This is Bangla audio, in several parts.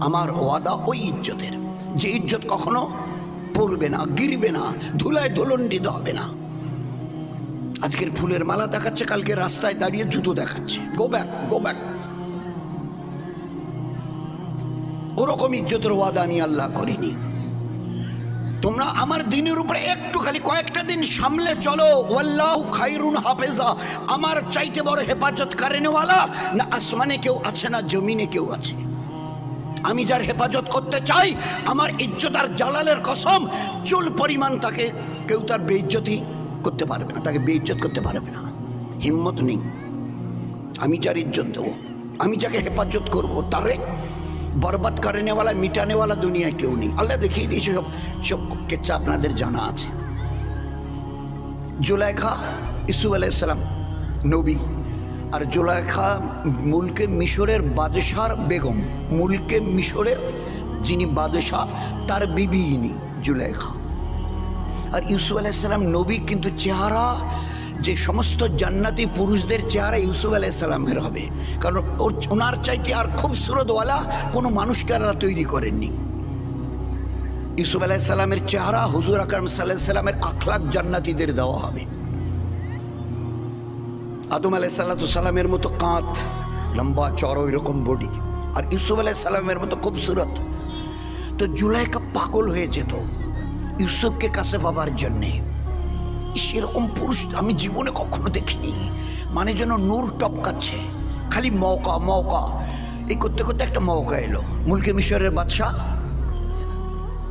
আমার ওয়াদা ওই ইজ্জতের। যে ইজ্জত কখনো পড়বে না, গিরবে না, ধুলায় দোলন্ডিত হবে না। আজকের ফুলের মালা দেখাচ্ছে, কালকে রাস্তায় দাঁড়িয়ে জুতো দেখাচ্ছে। গো ব্যাক গো ব্যাক ওরকম ইজ্জতের ওয়াদা আমি আল্লাহ করিনি। তোমরা আমার দিনের উপরে একটু খালি কয়েকটা দিন সামলে চলো। ওয়াল্লাহ খাইরুন হাফেজা। আমার চাইতে বড় হেফাজত কারেনেওয়ালা না আসমানে কেউ আছে, না জমিনে কেউ আছে। আমি যার হেফাজত করতে চাই, আমার ইজ্জত আর জালালের কসম, চুল পরিমাণ তাকে কেউ তার বেইজ্জতি করতে পারবে না, তাকে বেইজ্জত করতে পারবে না। হিম্মত নেই। আমি যার ইজ্জত দেবো, আমি যাকে হেফাজত করব, তারে বরবাদ করে নেওয়ালা মিটানেওয়ালা দুনিয়ায় কেউ নেই। আল্লাহ দেখিয়ে দিয়েছে, সব সব কেচ্ছা আপনাদের জানা আছে। জুলাইখা, ইসু আলাইসালাম নবী। আর জুলাইখা মুলকে মিশরের বাদশার বেগম, মুলকে মিশরের যিনি বাদশাহ, তার বিবি ইনি জুলাইখা। আর ইউসুফ আলাইসাল্লাম নবী, কিন্তু চেহারা, যে সমস্ত জান্নাতি পুরুষদের চেহারা ইউসুফ আলাইসাল্লামের হবে। কারণ ওর, ওনার চাইতে আর খুব সুরতওয়ালা কোনো মানুষকে আর তৈরি করেননি। ইউসুফ আলাইসাল্লামের চেহারা হুজুর আকরম সাল্লাহ সাল্লামের আখলাক জান্নাতিদের দেওয়া হবে। আদম আলাই সাল্লামের মতো কাঁত লম্বা চড় ওই রকম বডি আর ইউসুফ আলাই সাল্লামের মতো খুবসুরত। তো জুলাইকা পাগল হয়ে যেত ইউসুফকে কাছে পাবার জন্যে। সেরকম পুরুষ আমি জীবনে কখনো দেখিনি। মানে যেন নূর টপকাচ্ছে। খালি মৌকা মৌকা এই করতে করতে একটা মৌকা এলো। মুলকে মিশরের বাদশাহ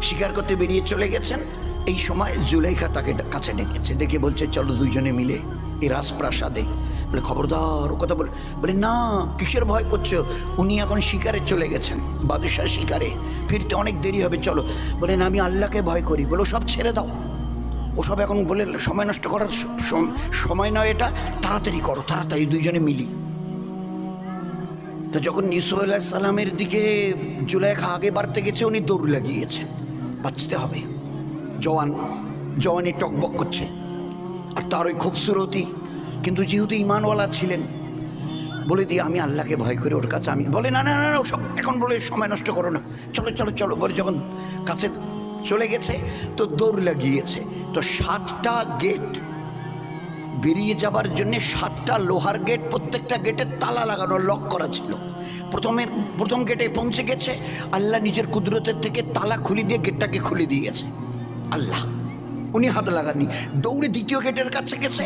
শিকার করতে বেরিয়ে চলে গেছেন। এই সময় জুলাইখা তাকে কাছে ডেকেছে। ডেকে বলছে, চলো দুইজনে মিলে এই রাজপ্রাসাদে বলে, খবরদার, ও কথা বলে বলে, না, কিসের ভয় করছ? উনি এখন শিকারে চলে গেছেন, বাদশাহ শিকারে, ফিরতে অনেক দেরি হবে, চলো। বলে, না, আমি আল্লাহকে ভয় করি, বলো সব ছেড়ে দাও। ওসব এখন বলে, সময় নষ্ট করার সময় নয় এটা, তাড়াতাড়ি করো, তাড়াতাড়ি দুইজনে মিলি। তো যখন ইউসুফ আল্লাহ সালামের দিকে জুলাইখা আগে বাড়তে গেছে, উনি দৌড় লাগিয়েছেন বাঁচতে হবে। জওয়ান জওয়ানি টকবক করছে। আর তার ওই খুবসুরতি কিন্তু যেহেতু ইমানওয়ালা ছিলেন বলে দিয়ে আমি আল্লাহকে ভয় করে ওর কাছে আমি বলে না না না না, ওসব এখন বলে সময় নষ্ট করো না। চলো চলো চলো। বলে যখন কাছে চলে গেছে তো দৌড় লাগিয়েছে। তো সাতটা গেট বেরিয়ে যাবার জন্য সাতটা লোহার গেট প্রত্যেকটা গেটে তালা লাগানো লক করা ছিল। প্রথমের প্রথম গেটে পৌঁছে গেছে আল্লাহ নিজের কুদরতের থেকে তালা খুলে দিয়ে গেটটাকে খুলে দিয়েছে আল্লাহ। উনি হাত লাগাননি। দৌড়ে দ্বিতীয় গেটের কাছে গেছে।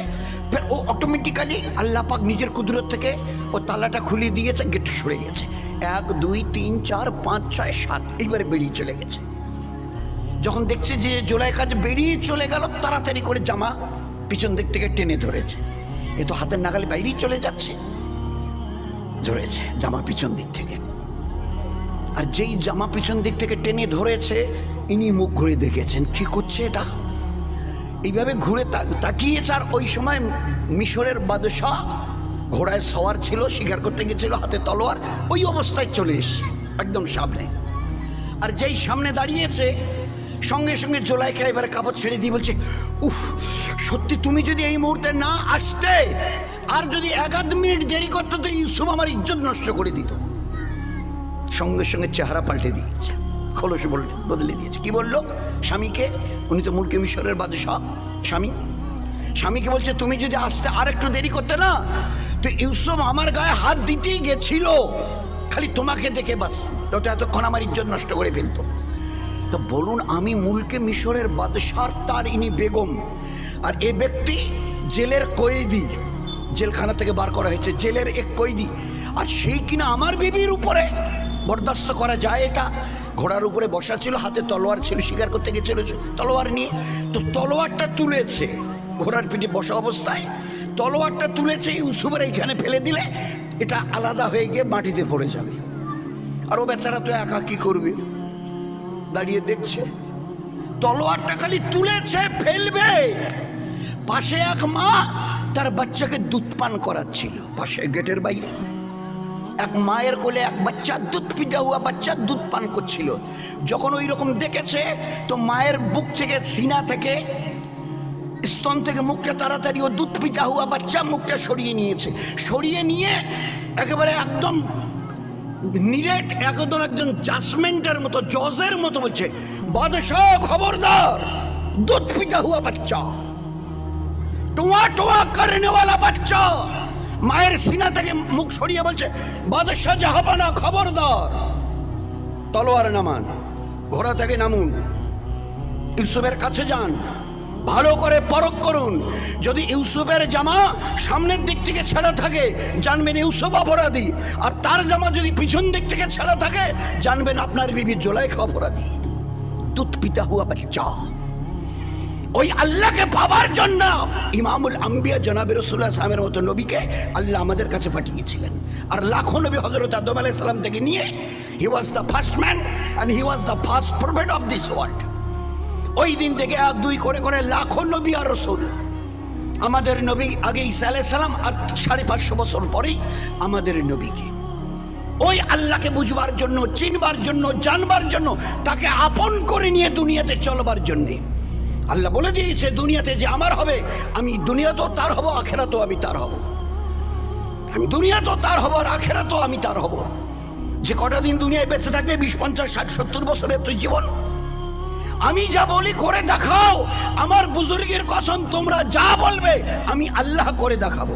ও অটোমেটিক্যালি আল্লাহ পাক নিজের কুদরত থেকে ও তালাটা খুলে দিয়েছে, গেট সরে গেছে। এক, দুই, তিন, চার, পাঁচ, ছয়, সাত, এইবারে বেরিয়ে চলে গেছে। যখন দেখছে যে জোলাই কাজ বেরিয়ে চলে গেল, তাড়াতাড়ি করে জামা পিছন দিক থেকে টেনে ধরেছে। এ তো হাতের নাগালে বাইরেই চলে যাচ্ছে। ধরেছে জামা পিছন দিক থেকে। আর যেই জামা পিছন দিক থেকে টেনে ধরেছে, ইনি মুখ ঘুরে দেখেছেন, কি করছে এটা? এইভাবে ঘুরে তাকিয়েছে আর ওই সময় মিশরের বাদশাহ ঘোড়ায় সওয়ার ছিল, শিকার করতে গেছিল, হাতে তলোয়ার, ওই অবস্থায় চলে এসছে, একদম সামনে। আর যেই সামনে দাঁড়িয়েছে, সঙ্গে সঙ্গে জোলাইকা এবারে কাপড় ছেড়ে দিয়ে বলছে, উফ, সত্যি তুমি যদি এই মুহূর্তে না আসতে, আর যদি এক আধ মিনিট দেরি করতে, তো ইউসুফ আমার ইজ্জত নষ্ট করে দিত। সঙ্গে সঙ্গে চেহারা পাল্টে দিয়েছে, খোলস বদলে দিয়েছে। কি বলল? স্বামীকে উনি তো মুলকে মিশরের বাদশাহ। স্বামী। স্বামীকে বলছে, তুমি যদি আসতে আর একটু দেরি করতে না, তো ইউসুফ আমার গায়ে হাত দিতেই গেছিল। খালি তোমাকে দেখে বাস। তো এতক্ষণ আমার ইজ্জত নষ্ট করে ফেলতো। তো বলুন, আমি মুলকে মিশরের বাদশার, তার ইনি বেগম। আর এ ব্যক্তি জেলের কয়েদি জেলখানা থেকে বার করা হয়েছে, জেলের এক কয়েদি আর সেই কিনা আমার বিবির উপরে। বরদাস্ত করা যায় এটা? ঘোড়ার উপরে বসা ছিল, হাতে তলোয়ার ছিল, শিকার করতে গেছিল তলোয়ার নিয়ে। তো তলোয়ারটা তুলেছে, ঘোড়ার পিঠে বসা অবস্থায়। তলোয়ারটা তুলেছে ইউসুফের এইখানে ফেলে দিলে এটা আলাদা হয়ে গিয়ে মাটিতে পড়ে যাবে। আর ও বেচারা তো একা কি করবে? দাঁড়িয়ে দেখছে। তলোয়ারটা খালি তুলেছে, ফেলবে। পাশে এক মা তার বাচ্চাকে দুধ পান করাচ্ছিল, পাশে গেটের বাইরে। এক মায়ের কোলে এক বাচ্চা দুধ পিতা হুয়া বাচ্চা দুধ পান করছিল। যখন ওই রকম দেখেছে, তো মায়ের বুক থেকে সিনা থেকে, স্তন থেকে মুখটা তাড়াতাড়ি ও দুধ পিতা হুয়া বাচ্চা মুখটা সরিয়ে নিয়েছে। সরিয়ে নিয়ে একেবারে একদম নিরেট একদম একজন জাজমেন্টের মতো, জজের মতো বলছে, বাদশাহ, খবরদার, দুধ পিতা হুয়া বাচ্চা, টোয়া টোয়া করনে বাচ্চা মায়ের সিনা থেকে মুখ সরিয়ে বলছে, বাদশাহ জাহাপানা, খবরদার। তলোয়ার নামান, ঘোড়া থেকে নামুন। ইউসুফের কাছে যান। ভালো করে পরখ করুন। যদি ইউসুফের জামা সামনের দিক থেকে ছেঁড়া থাকে, জানবেন ইউসুফ অপরাধী। আর তার জামা যদি পিছন দিক থেকে ছেঁড়া থাকে, জানবেন আপনার বিবি জোলাইখা অপরাধী। দুধ পিতা হুয়া বাচ্চা ওই আল্লাহকে পাবার জন্য ইমামুল আম্বিয়া জনাবে রসুল্লাহ সালামের মতো নবীকে আল্লাহ আমাদের কাছে পাঠিয়েছিলেন। আর লাখো নবী হজরত আদম আলাইহিস সালাম থেকে নিয়ে he was the first man and he was the first prophet of this world ওই দিন থেকে এক, দুই করে করে লাখো নবী আর রসুল। আমাদের নবী আগে ঈসা আলাইহিস সালাম আর সাড়ে পাঁচশো বছর পরেই আমাদের নবীকে। ওই আল্লাহকে বুঝবার জন্য, চিনবার জন্য, জানবার জন্য, তাকে আপন করে নিয়ে দুনিয়াতে চলবার জন্যে আল্লাহ বলে দিয়েছে দুনিয়াতে যে আমার হবে, আমি দুনিয়াতেও তার হব, আখেরাতেও আমি তার হব। আমি দুনিয়াতেও তার হব আর আখেরাতেও আমি তার হব। যে কটা দিন দুনিয়ায় বেঁচে থাকবে, বিশ, পঞ্চাশ, ষাট, সত্তর বছরের তুই জীবন। আমি যা বলি করে দেখাও, আমার বুজুর্গের কসম, তোমরা যা বলবে, আমি আল্লাহ করে দেখাবো।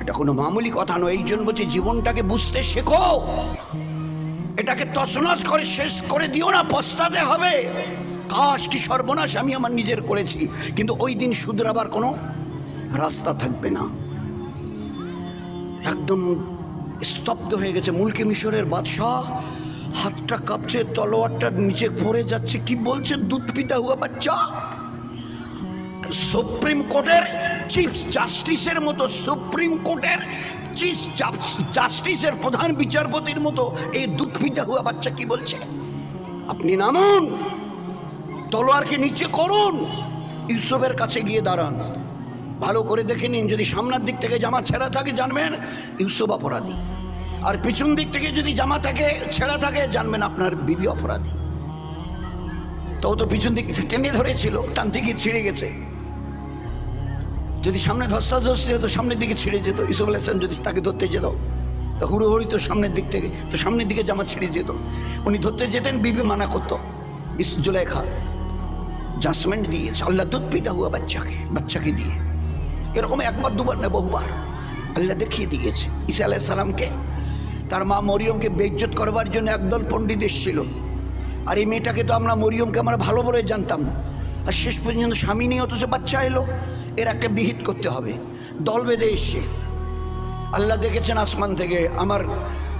এটা কোনো মামুলি কথা নয়, এই জন্য বলছি জীবনটাকে বুঝতে শেখো। এটাকে তছনছ করে শেষ করে দিও না, পস্তাতে হবে। কাশ কি সর্বনাশ আমি আমার নিজের করেছি। কিন্তু ওই দিন শুধরাবার কোনো রাস্তা থাকবে না। একদম স্তব্ধ হয়ে গেছে মুলকে মিশরের বাদশাহ। হাতটা কাঁপছে, তলোয়ারটা নিচে পড়ে যাচ্ছে। কি বলছে দুধ পিতা হুয়া বাচ্চা? সুপ্রিম কোর্টের চিফ জাস্টিসের মতো, সুপ্রিম কোর্টের চিফ জাস্টিসের প্রধান বিচারপতির মতো এই পিতা হুয়া বাচ্চা কি বলছে? আপনি নামুন। তলোয়ারকে নিচে করুন। ইউসুফের কাছে গিয়ে দাঁড়ান। ভালো করে দেখে নিন, যদি সামনের দিক থেকে জামা ছেঁড়া থাকে, জানবেন ইউসুফ অপরাধী। আর পিছন দিক থেকে যদি জামা থাকে, ছেঁড়া থাকে, জানবেন আপনার বিবি অপরাধী। তো তো পিছন দিক টেনে ধরেছিল টানতে গিয়ে ছিঁড়ে গেছে। যদি সামনে ধস্তা ধস্তি হতো, সামনের দিকে ছিঁড়ে যেত। ইসুফ আলাইসলাম যদি তাকে ধরতে যেত, তো হুড়োহুড়ি তো সামনের দিক থেকে, তো সামনের দিকে জামা ছিঁড়ে যেত। উনি ধরতে যেতেন, বিবি মানা করতো। জুলেখা জাজমেন্ট দিয়েছে আল্লাহ দুধ পিতা হুয়া বাচ্চাকে বাচ্চাকে দিয়ে এরকম একবার দুবার না বহুবার আল্লাহ দেখিয়ে দিয়েছে ঈসা আলাহ সালামকে তার মা মরিয়মকে বেজ্জত করবার জন্য একদল পণ্ডিত এসেছিল আর এই মেয়েটাকে তো আমরা মরিয়মকে আমরা ভালো বলে জানতাম আর শেষ পর্যন্ত স্বামী নিয়ে অথচ বাচ্চা এলো এর একটা বিহিত করতে হবে দল বেঁধে এসছে আল্লাহ দেখেছেন আসমান থেকে আমার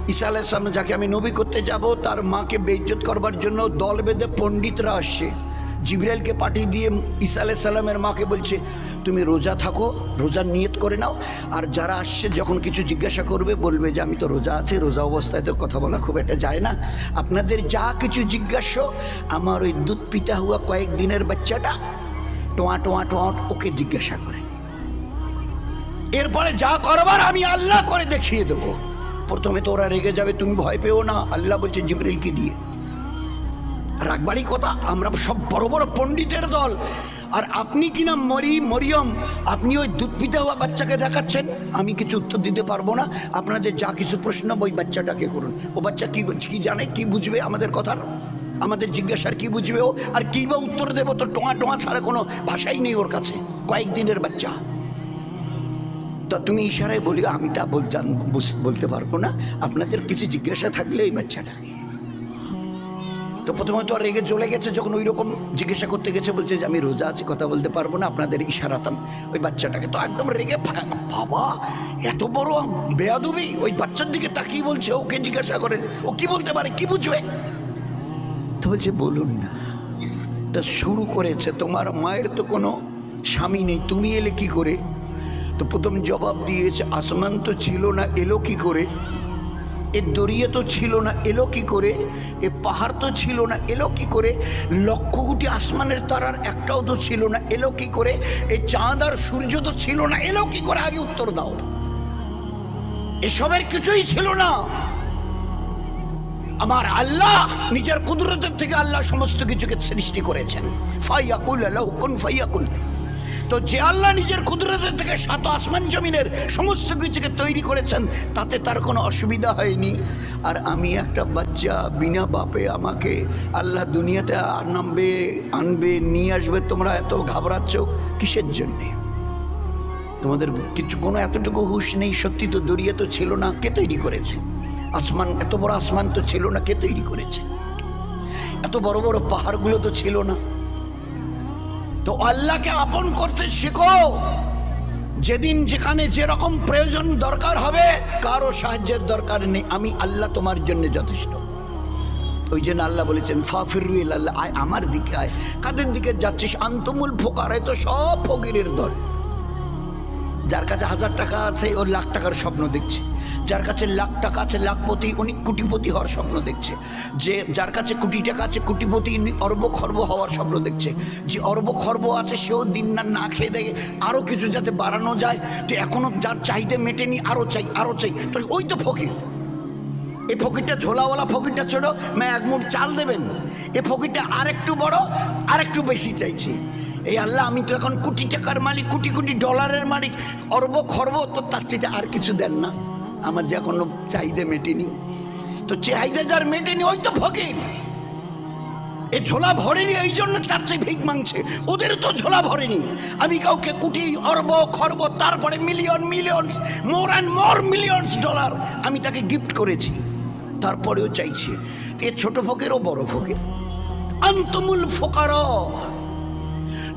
ঈসা আলাহ সালাম যাকে আমি নবী করতে যাব তার মাকে বেজ্জত করবার জন্য দল বেঁধে পণ্ডিতরা আসছে জিবরাইলকে পাঠিয়ে দিয়ে ঈসা আলাহ সাল্লামের মাকে বলছে, তুমি রোজা থাকো, রোজার নিয়ত করে নাও। আর যারা আসছে যখন কিছু জিজ্ঞাসা করবে, বলবে যে, আমি তো রোজা আছি, রোজা অবস্থায় তো কথা বলা খুব একটা যায় না। আপনাদের যা কিছু জিজ্ঞাসা, আমার ওই দুধ পিতা হওয়া কয়েক দিনের বাচ্চাটা টোয়া টোয়া টোয়া ওকে জিজ্ঞাসা করে। এরপরে যা করবার আমি আল্লাহ করে দেখিয়ে দেবো। প্রথমে তো ওরা রেগে যাবে, তুমি ভয় পেও না। আল্লাহ বলছে জিবরিলকে দিয়ে। রাগবাড়ি কথা, আমরা সব বড় বড় পণ্ডিতের দল। আর আপনি কিনা মরি, মরিয়ম, আপনি ওই দুধ হওয়া বাচ্চাকে দেখাচ্ছেন? আমি কিছু উত্তর দিতে পারব না। আপনাদের যা কিছু প্রশ্ন, ওই বাচ্চাটাকে করুন। ও বাচ্চা কি কি জানে, কি বুঝবে আমাদের কথার? আমাদের জিজ্ঞাসার কি বুঝবে ও? আর কি বা উত্তর দেবো তো টোঁয়া টোঁয়া ছাড়া কোনো ভাষাই নেই ওর কাছে। কয়েকদিনের বাচ্চা। তা তুমি ইশারায় বলি আমি তা বল বলতে পারব না। আপনাদের কিছু জিজ্ঞাসা থাকলে এই বাচ্চাটাকে। তো প্রথমে তো আর রেগে চলে গেছে, যখন ওই রকম জিজ্ঞাসা করতে গেছে, বলছে যে আমি রোজা আছি, কথা বলতে পারব না, আপনাদের ইশারাতাম। ওই বাচ্চাটাকে তো একদম রেগে বাবা, এত বড় বেয়াদুবি। ওই বাচ্চার দিকে তাকিয়ে বলছে, ওকে জিজ্ঞাসা করেন, ও কি বলতে পারে, কি বুঝবে? তো বলছে, বলুন না, তা শুরু করেছে, তোমার মায়ের তো কোনো স্বামী নেই, তুমি এলে কি করে? তো প্রথম জবাব দিয়েছে, আসমান তো ছিল না, এলো কি করে? এ দরিয়া তো ছিল না, এলো কি করে? এ পাহাড় তো ছিল না, এলো কি করে? লক্ষ কোটি আসমানের তারার একটাও তো ছিল না, এলো কি করে? এ চাঁদ আর সূর্য তো ছিল না, এলো কি করে? আগে উত্তর দাও। এসবের কিছুই ছিল না। আমার আল্লাহ নিজের কুদরতের থেকে আল্লাহ সমস্ত কিছুকে সৃষ্টি করেছেন। ফাইয়াকুল আল্লাহ কুন, ফাইয়াকুন। তো যে আল্লাহ নিজের কুদরতের থেকে সাত আসমান জমিনের সমস্ত কিছুকে তৈরি করেছেন, তাতে তার কোনো অসুবিধা হয়নি। আর আমি একটা বাচ্চা, বিনা বাপে আমাকে আল্লাহ দুনিয়াতে নামবে, আনবে, নিয়ে আসবে, তোমরা এত ঘাবড়াচ্ছ কিসের জন্যে? তোমাদের কিছু কোনো এতটুকু হুঁশ নেই, সত্যি তো দরিয়া তো ছিল না, কে তৈরি করেছে? আসমান, এত বড় আসমান তো ছিল না, কে তৈরি করেছে? এত বড় বড় পাহাড়গুলো তো ছিল না। তো আল্লাহকে আপন করতে শেখো। যেদিন যেখানে যেরকম প্রয়োজন দরকার হবে, কারও সাহায্যের দরকার নেই। আমি আল্লাহ তোমার জন্য যথেষ্ট। ওই জন্য আল্লাহ বলেছেন ফাফিরুল আল্লাহ, আয় আমার দিকে আয়। কাদের দিকে যাচ্ছিস? আন্তমূল ফোকার তো সব ফকিরের দল। যার কাছে হাজার টাকা আছে, ও লাখ টাকার স্বপ্ন দেখছে। যার কাছে লাখ টাকা আছে, লাখপতি, উনি কোটিপতি হওয়ার স্বপ্ন দেখছে। যে যার কাছে কোটি টাকা আছে, কোটিপতি, উনি অর্ব খর্ব হওয়ার স্বপ্ন দেখছে। যে অর্ব খর্ব আছে, সেও দিন না না খেয়ে দেয়। আরও কিছু যাতে বাড়ানো যায়। তো এখনও যার চাহিদা মেটেনি আরও চাই আরও চাই। তো ওই তো ফকির। এই ফকিরটা ঝোলাওয়ালা ফকিরটা ছোট ম্যা এক মুঠ চাল দেবেন। এ ফকিরটা আর আরেকটু বড়, আরেকটু বেশি চাইছে। এই আল্লাহ, আমি তো এখন কোটি টাকার মালিক, কোটি কোটি ডলারের মালিক, অর্ব খর্ব, তো তার চাইতে আর কিছু দেন না। আমার যে এখনও চাহিদা মেটেনি। তো চাহিদা যার মেটেনি, ওই তো ফকির। এ ঝোলা ভরেনি, এই জন্য তার চেয়ে ভিক মাংছে ওদের তো ঝোলা ভরেনি। আমি কাউকে কোটি, অর্ব, খর্ব, তারপরে million millions more and more millions dollar আমি তাকে গিফট করেছি। তারপরেও চাইছে। এ ছোট ফকির ও বড় ফকির। আন্তমুল ফোকার।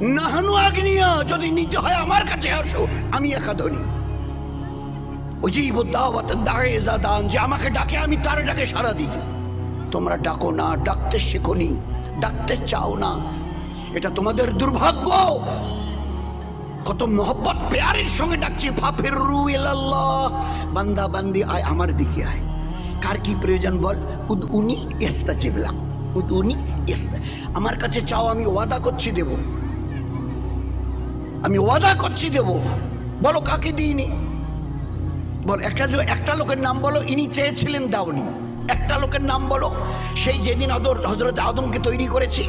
নাহানু আগ্নিয়া, যদি নিতে হয় আমার কাছে আসো, আমি দাওয়াত দাঁড়িয়ে যা দান যে আমাকে ডাকে, আমি তার ডাকে সারা দিই। তোমরা ডাকো না, ডাকতে ডাকতে চাও না। এটা তোমাদের দুর্ভাগ্য। কত মোহব্বত পেয়ারের সঙ্গে ডাকছি ফাফির রু আল্লাহ বান্দা, বান্দি, আয়, আমার দিকে আয়। কার কি প্রয়োজন বল? উদ উনি এস্তা চেবলাক উদ উনি এস্তা আমার কাছে চাও, আমি ওয়াদা করছি, দেব। আমি ওয়াদা করছি দেব। বলো কাকে দিইনি বল, একটা একটা লোকের নাম বলো, ইনি চেয়েছিলেন দাওনি। একটা লোকের নাম বলো, সেই যেদিন অদর হজরত আদমকে তৈরি করেছি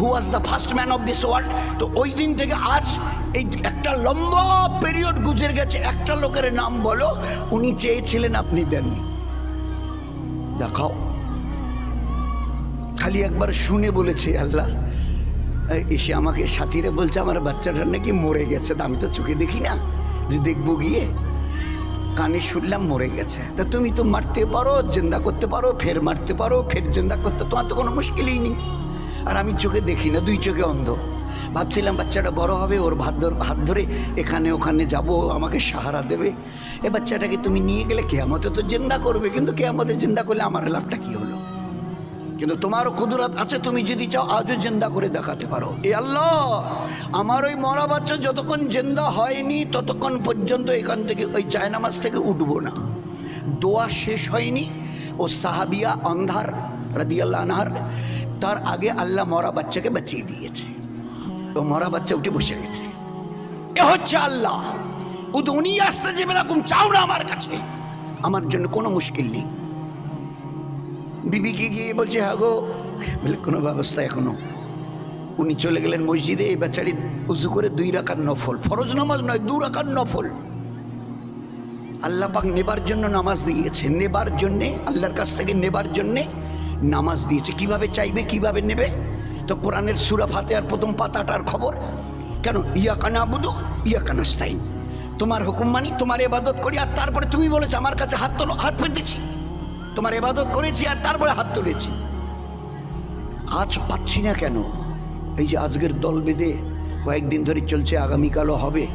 who was the first man of this world তো ওই দিন থেকে আজ এই একটা লম্বা পিরিয়ড গুজরে গেছে, একটা লোকের নাম বলো, উনি চেয়েছিলেন আপনি দেননি। দেখাও। খালি একবার শুনে বলেছে আল্লাহ এসে আমাকে সাথীরে বলছে, আমার বাচ্চাটা নাকি মরে গেছে। তা আমি তো চোখে দেখি না, যে দেখব গিয়ে। কানে শুনলাম মরে গেছে। তা তুমি তো মারতে পারো, জেন্দা করতে পারো, ফের মারতে পারো, ফের জেন্দা করতে, তোমার তো কোনো মুশকিলই নেই। আর আমি চোখে দেখি না, দুই চোখে অন্ধ। ভাবছিলাম বাচ্চাটা বড় হবে, ওর ভাত হাত ধরে এখানে ওখানে যাব আমাকে সাহারা দেবে। এ বাচ্চাটাকে তুমি নিয়ে গেলে কেয়ামতে তো জেন্দা করবে, কিন্তু কেয়ামতে জেন্দা করলে আমার লাভটা কি হলো? কিন্তু তোমারও কুদরত আছে, তুমি যদি চাও আজও জেন্দা করে দেখাতে পারো। এ আল্লাহ, আমার ওই মরা বাচ্চা যতক্ষণ জেন্দা হয়নি, ততক্ষণ পর্যন্ত এখান থেকে ওই জায়নামাজ থেকে উঠবো না। দোয়া শেষ হয়নি, ও সাহাবিয়া অন্ধার, রাদিয়াল্লাহ আনহার, তার আগে আল্লাহ মরা বাচ্চাকে বাঁচিয়ে দিয়েছে। ও মরা বাচ্চা উঠে বসে গেছে। এ হচ্ছে আল্লাহ উদ উনি আসতে যে বেলাকুম চাও না আমার কাছে, আমার জন্য কোনো মুশকিল নেই। বিবিকে গিয়ে বলছে হ্যাঁ গো বলে, কোনো ব্যবস্থা এখনও। উনি চলে গেলেন মসজিদে, এই বেচারি উজু করে দুই রাখার নফল। ফরজ নামাজ নয়, দু রাখার নফল। আল্লাহ পাক নেবার জন্য নামাজ দিয়েছে। নেবার জন্যে, আল্লাহর কাছ থেকে নেবার জন্যে নামাজ দিয়েছে। কীভাবে চাইবে, কীভাবে নেবে? তো কোরআনের সুরা ফাতে আর প্রথম পাতাটার খবর। কেন? ইয়া কানা বুধু ইয়া কানাস্তাইন তোমার হুকুম মানি, তোমার এবাদত করি, আর তারপরে তুমি বলেছ, আমার কাছে হাত তোলো, হাত পেতেছি। তোমার এবাদত করেছি আর তারপরে হাত তুলেছি। আজ পাচ্ছি না কেন? এই যে আজকের দল বেঁধে কয়েকদিন ধরে চলছে, আগামীকালও হবে।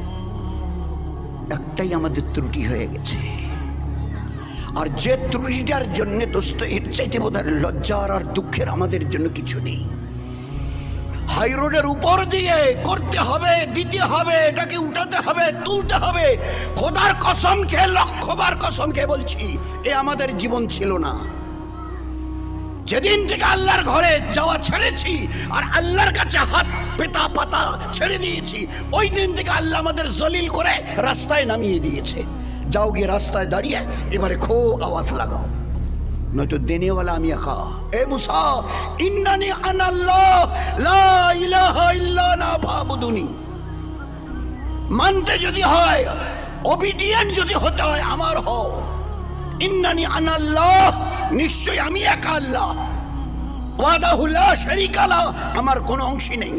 একটাই আমাদের ত্রুটি হয়ে গেছে। আর যে ত্রুটিটার জন্যে দোস্ত, এর চাইতে বোধ লজ্জার আর দুঃখের আমাদের জন্য কিছু নেই। হাই রোডের উপর দিয়ে করতে হবে, দিতে হবে, এটাকে উঠাতে হবে, তুলতে হবে। খোদার কসম খেয়ে লক্ষবার কসম খেয়ে বলছি, এ আমাদের জীবন ছিল না। যেদিন থেকে আল্লাহর ঘরে যাওয়া ছেড়েছি, আর আল্লাহর কাছে হাত পেতা পাতা ছেড়ে দিয়েছি, ওই দিন থেকে আল্লাহ আমাদের জলিল করে রাস্তায় নামিয়ে দিয়েছে। যাও গিয়ে রাস্তায় দাঁড়িয়ে এবারে খো আওয়াজ লাগাও। নয়তো আমি একা। এ মুসা, ইন্নানি আনাল্লাহ, লা ইলাহা ইল্লা না ফাবুদুনি। মানতে যদি হয় অবিডিয়েন্ট যদি হতে হয়, আমার হও ইন্নানি আনাল্লাহ নিশ্চয় আমি একা আল্লাহ। ওয়াদাহুল্লাহ শরিকালা আমার কোনো অংশী নেই।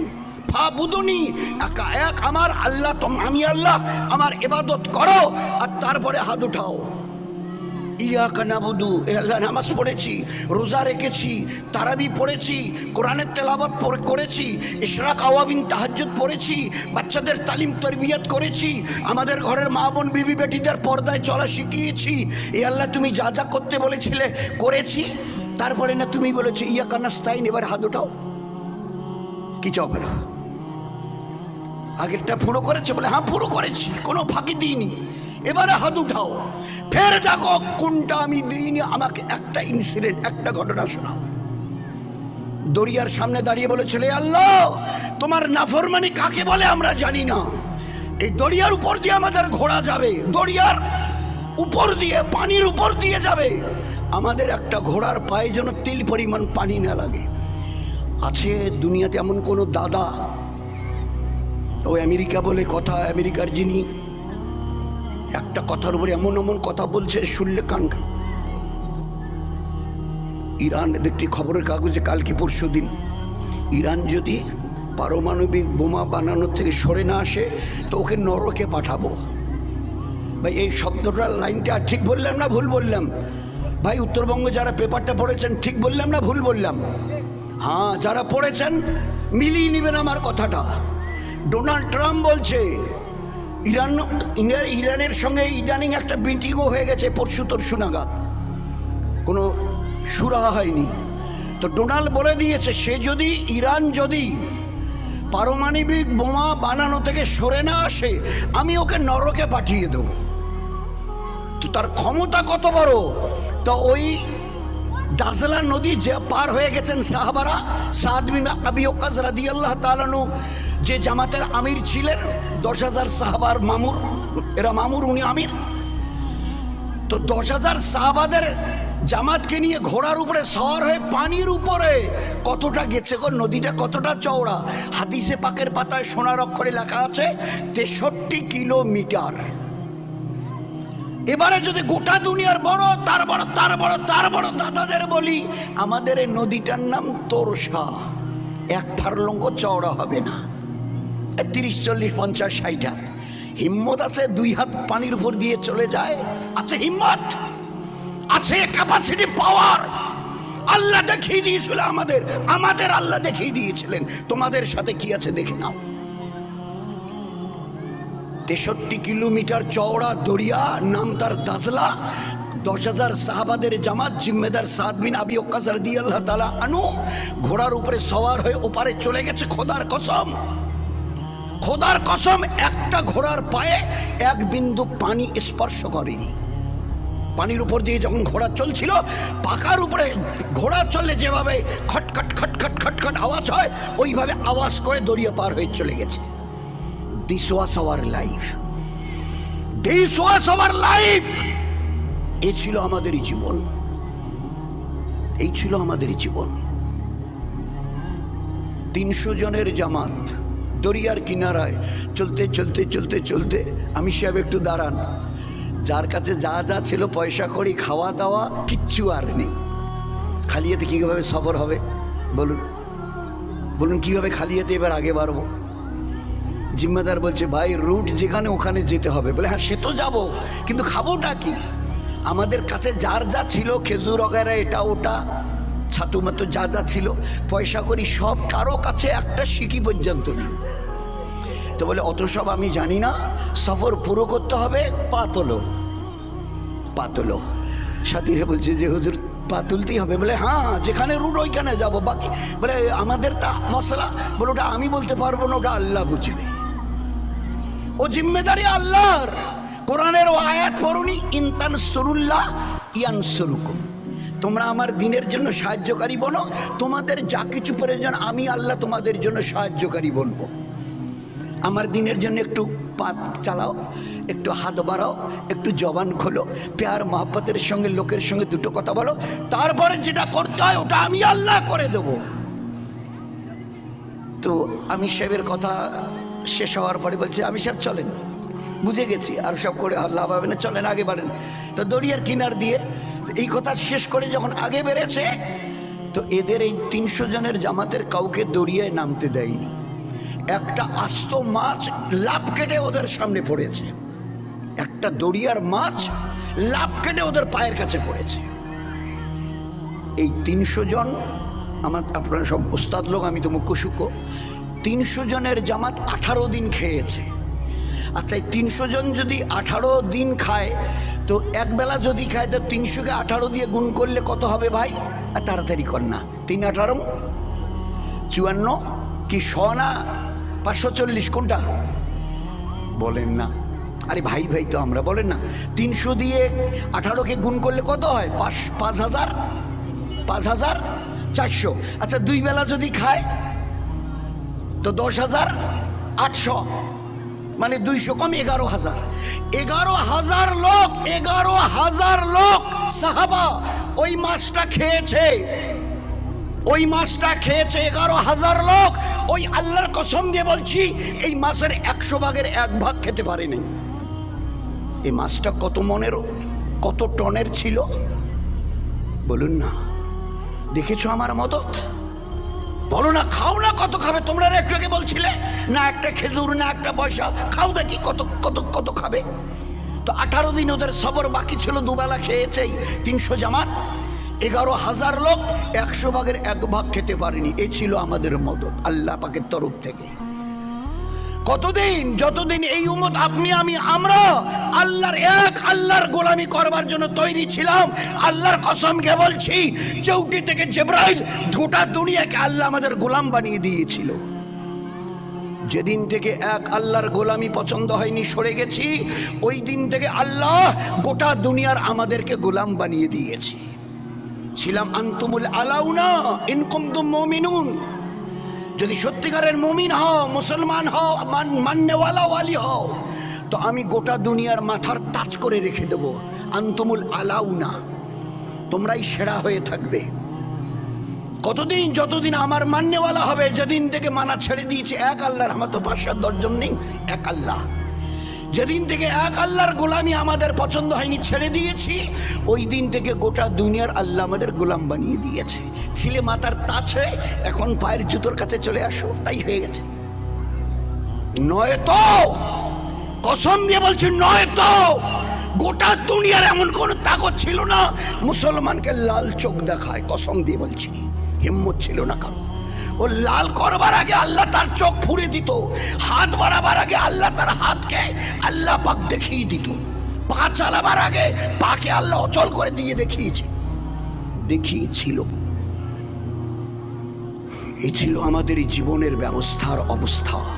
ফাবুদুনি, একা এক, আমার আল্লাহ আমি আল্লাহ, আমার ইবাদত করো, আর তারপরে হাত উঠাও। ইয়া কানাবুদু এ আল্লাহ নামাজ পড়েছি, রোজা রেখেছি, তারাবি পড়েছি, কোরআনের তেলাবত করেছি, ইশরাক, আওয়াবিন, তাহাজ্জুদ পড়েছি, বাচ্চাদের তালিম, তরবিয়ত করেছি, আমাদের ঘরের মা বোন, বিবি, বেটিদের পর্দায় চলা শিখিয়েছি। এ আল্লাহ তুমি যা যা করতে বলেছিলে, করেছি। তারপরে না তুমি বলেছ ইয়া কানাস্তাইন এবার হাত উঠাও। কি চাও বলো আগেরটা পুরো করেছে বলে হ্যাঁ পুরো করেছি, কোনো ফাঁকি দিইনি। এবারে হাত উঠাও। ফের দেখো কোনটা আমি দিইনি, আমাকে একটা ইনসিডেন্ট একটা ঘটনা শোনাও। দরিয়ার সামনে দাঁড়িয়ে বলে ছেলে আল্লাহ, তোমার নাফরমানি কাকে বলে আমরা জানি না। এই দরিয়ার উপর দিয়ে আমাদের ঘোড়া যাবে, দরিয়ার উপর দিয়ে, পানির উপর দিয়ে যাবে। আমাদের একটা ঘোড়ার পায়ে যেন তিল পরিমাণ পানি না লাগে। আছে দুনিয়াতে এমন কোনো দাদা, ও আমেরিকা বলে কথা, আমেরিকার যিনি একটা কথার উপরে এমন এমন কথা বলছে, শুনলে কান ইরান দেখটি খবরের কাগজে কালকে পরশু দিন। ইরান যদি পারমাণবিক বোমা বানানোর থেকে সরে না আসে, তো ওকে নরকে পাঠাবো। ভাই, এই শব্দটার লাইনটা ঠিক বললাম না ভুল বললাম? ভাই, উত্তরবঙ্গ যারা পেপারটা পড়েছেন, ঠিক বললাম না ভুল বললাম? হ্যাঁ যারা পড়েছেন, মিলিয়ে নেবেন আমার কথাটা। ডোনাল্ড ট্রাম্প বলছে ইরান ইরা- ইরানের সঙ্গে ইদানিং একটা মিটিংও হয়ে গেছে পরশু তরশু নাগাদ। কোনো সুরাহা হয়নি। তো ডোনাল্ড বলে দিয়েছে, সে যদি, ইরান যদি পারমাণবিক বোমা বানানো থেকে সরে না আসে, আমি ওকে নরকে পাঠিয়ে দেবো। তো তার ক্ষমতা কত বড়? তো ওই দাজলা নদী যে পার হয়ে গেছেন সাহাবারা, সাদ বিন আবি ওকাজ রাদিয়াল্লাহ তাআলানু যে জামাতের আমির ছিলেন দশ হাজার সাহাবার মামুর, এরা মামুর, উনি আমির। তো দশ হাজার সাহাবাদের জামাতকে নিয়ে ঘোড়ার উপরে সওয়ার হয়ে পানির উপরে কতটা গেছে গো, নদীটা কতটা চওড়া? হাদিসে পাকের পাতায় সোনার অক্ষরে লেখা আছে, তেষট্টি কিলোমিটার। এবারে যদি গোটা দুনিয়ার বড়, তার বড় তার বড় তার বড় দাদাদের বলি, আমাদের এই নদীটার নাম তোরসা। এক ফারলঙ্গ চওড়া হবে না। তিরিশ, চল্লিশ, পঞ্চাশ, ষাট হাত। হিম্মত আছে দুই হাত পানির উপর দিয়ে চলে যায়। আছে হিম্মত, আছে ক্যাপাসিটি পাওয়ার আল্লাহ দেখিয়ে দিয়েছিল আমাদের আমাদের আল্লাহ দেখিয়ে দিয়েছিলেন। তোমাদের সাথে কি আছে দেখে নাও। তেষট্টি কিলোমিটার চওড়া দরিয়া, নাম তার দাজলা। দশ হাজার সাহাবাদের জামাত, জিম্মেদার সাদ বিন আবি ওকাজার দিয়ে আল্লাহ তালা আনু ঘোড়ার উপরে সওয়ার হয়ে ওপারে চলে গেছে খোদার কসম। খোদার কসম, একটা ঘোড়ার পায়ে এক বিন্দু পানি স্পর্শ করেনি। পানির উপর দিয়ে যখন ঘোড়া চলছিল পাকার উপরে ঘোড়া চললে যেভাবে খটখট খটখট খটখট আওয়াজ হয়, ওইভাবে আওয়াজ করে দরিয়া পার হয়ে চলে গেছে। This was our life this was our life এ ছিল আমাদেরই জীবন। এই ছিল আমাদেরই জীবন। তিনশো জনের জামাত দরিয়ার কিনারায় চলতে চলতে চলতে চলতে আমি সাহেব একটু দাঁড়ান। যার কাছে যা যা ছিল পয়সা করি খাওয়া দাওয়া, কিচ্ছু আর নেই। খালিয়াতে কীভাবে সফর হবে? বলুন। বলুন, কীভাবে খালিয়াতে এবার আগে বাড়বো? জিম্মেদার বলছে, ভাই, রুট যেখানে ওখানে যেতে হবে। বলে হ্যাঁ সে তো যাব, কিন্তু খাবোটা কি? আমাদের কাছে যার যা ছিল, খেজুর, অগেরা, এটা, ওটা ছাতু মাতু যা যা ছিল, পয়সা করি সব কারও কাছে একটা সিকি পর্যন্ত নেই। তো বলে, অত সব আমি জানি না, সফর পুরো করতে হবে পা তোলো পা তোলো সাথীরা বলছে যে, হুজুর পা তুলতেই হবে। বলে হ্যাঁ যেখানে রুট, ওইখানে যাব। বাকি বলে, আমাদের তা মশলা, বলে, ওটা আমি বলতে পারব না, ওটা আল্লাহ বুঝবে। ও জিম্মেদারি আল্লাহর। কোরআনের আয়াত পড়ুনি, ইনতান সরুল্লাহ ইয়ান সরুকুম তোমরা আমার দিনের জন্য সাহায্যকারী বনো তোমাদের যা কিছু প্রয়োজন আমি আল্লাহ তোমাদের জন্য সাহায্যকারী বনবো আমার দিনের জন্য একটু পা চালাও, একটু হাত বাড়াও, একটু জবান খোলো, প্যার মহাব্বতের সঙ্গে, লোকের সঙ্গে দুটো কথা বলো, তারপরে যেটা করতে হয় ওটা আমি আল্লাহ করে দেব। তো আমি সাহেবের কথা শেষ হওয়ার পরে বলছে, আমি সব চলেন। বুঝে গেছি, আর সব করে আর লাভ হবে না, চলেন, আগে বাড়েন। তো দরিয়ার কিনার দিয়ে এই কথা শেষ করে যখন আগে বেড়েছে, তো এদের এই তিনশো জনের জামাতের কাউকে দরিয়ায় নামতে দেয়নি। একটা আস্ত মাছ লাভ কেটে ওদের সামনে পড়েছে। একটা দরিয়ার মাছ লাভ কেটে ওদের পায়ের কাছে পড়েছে। এই তিনশো জন, আমার আপনারা সব ওস্তাদ লোক, আমি তো মুখ্য সুখ তিনশো জনের জামাত আঠারো দিন খেয়েছে। আচ্ছা এই তিনশো জন যদি আঠারো দিন খায়, তো একবেলা যদি খায়, তো তিনশোকে আঠারো দিয়ে গুণ করলে কত হবে ভাই? আর তাড়াতাড়ি কর না। তিন আঠারো? চুয়ান্ন? কি, শ না? পাঁচশো চল্লিশ, কোনটা? বলেন না। আরে ভাই ভাই তো আমরা বলেন না। তিনশো দিয়ে আঠারোকে গুণ করলে কত হয়? পাঁচ পাঁচ হাজার? পাঁচ হাজার? চারশো। আচ্ছা দুই বেলা যদি খায়, তো দশ হাজার আটশো। মানে দুইশো কম এগারো হাজার। এগারো হাজার লোক, এগারো হাজার লোক, সাহাবা, ওই মাছটা খেয়েছে। ওই মাছটা খেয়েছে এগারো হাজার লোক। ওই আল্লাহর কসম দিয়ে বলছি, এই মাছের একশো ভাগের এক ভাগ খেতে পারেনি। এই মাছটা কত মনের, কত টনের ছিল? বলুন না। দেখেছ আমার মদত? বলো না, খাও না কত খাবে? তোমরা একটু আগে বলছিলে, না একটা খেজুর, না একটা পয়সা। খাও দেখি কত কত কত খাবে। তো আঠারো দিন ওদের সবর বাকি ছিল, দুবেলা খেয়েছেই। তিনশো জামাত, এগারো হাজার লোক, একশো ভাগের এক ভাগ খেতে পারেনি। এ ছিল আমাদের মদত, আল্লাহ পাকের তরফ থেকে। কতদিন, যতদিন এই উমত আপনি, আমি, আমরা আল্লাহর এক আল্লাহর গোলামি করবার জন্য তৈরি ছিলাম, আল্লাহর কসমকে বলছি চৌকি থেকে জেব্রাইল গোটা দুনিয়াকে আল্লাহ আমাদের গোলাম বানিয়ে দিয়েছিল। যেদিন থেকে এক আল্লাহর গোলামি পছন্দ হয়নি, সরে গেছি, ওই দিন থেকে আল্লাহ গোটা দুনিয়ার আমাদেরকে গোলাম বানিয়ে দিয়েছি। ছিলাম আন্তুমুল আলাউনা ইনকুম তুম মমিনুন। যদি সত্যিকারের মুমিন হও, মুসলমান হও, মান মান্যওয়ালা ওয়ালি হও, তো আমি গোটা দুনিয়ার মাথার তাজ করে রেখে দেব। আন্তমুল আলাউনা, তোমরাই সেরা হয়ে থাকবে। কতদিন, যতদিন আমার মান্যওয়ালা হবে, যেদিন থেকে মানা ছেড়ে দিয়েছে, এক আল্লাহর আমার তো পাঁচ সাত দশজন নেই, এক আল্লাহ। যেদিন থেকে এক আল্লাহর গোলামি আমাদের পছন্দ হয়নি, ছেড়ে দিয়েছি, ওই দিন থেকে গোটা দুনিয়ার আল্লাহ আমাদের গোলাম বানিয়ে দিয়েছে। ছিলে মাতার তাছে এখন পায়ের জুতোর কাছে চলে আসো, তাই হয়ে গেছে। নয় তো, কসম দিয়ে বলছি নয় তো, গোটা দুনিয়ার এমন কোন তাকত ছিল না, মুসলমানকে লাল চোখ দেখায়, কসম দিয়ে বলছি, হিম্মত ছিল না কারও। ও লাল করবার আগে আল্লাহ তার চোখ ফুড়ে দিত, হাত বাড়াবার আগে আল্লাহ তার হাতকে আল্লাহ পাক দেখিয়ে দিত। পা চালাবার আগে পাকে আল্লাহ অচল করে দিয়ে দেখিয়েছে। দেখিয়েছিল। এই ছিল আমাদের জীবনের ব্যবস্থার অবস্থা।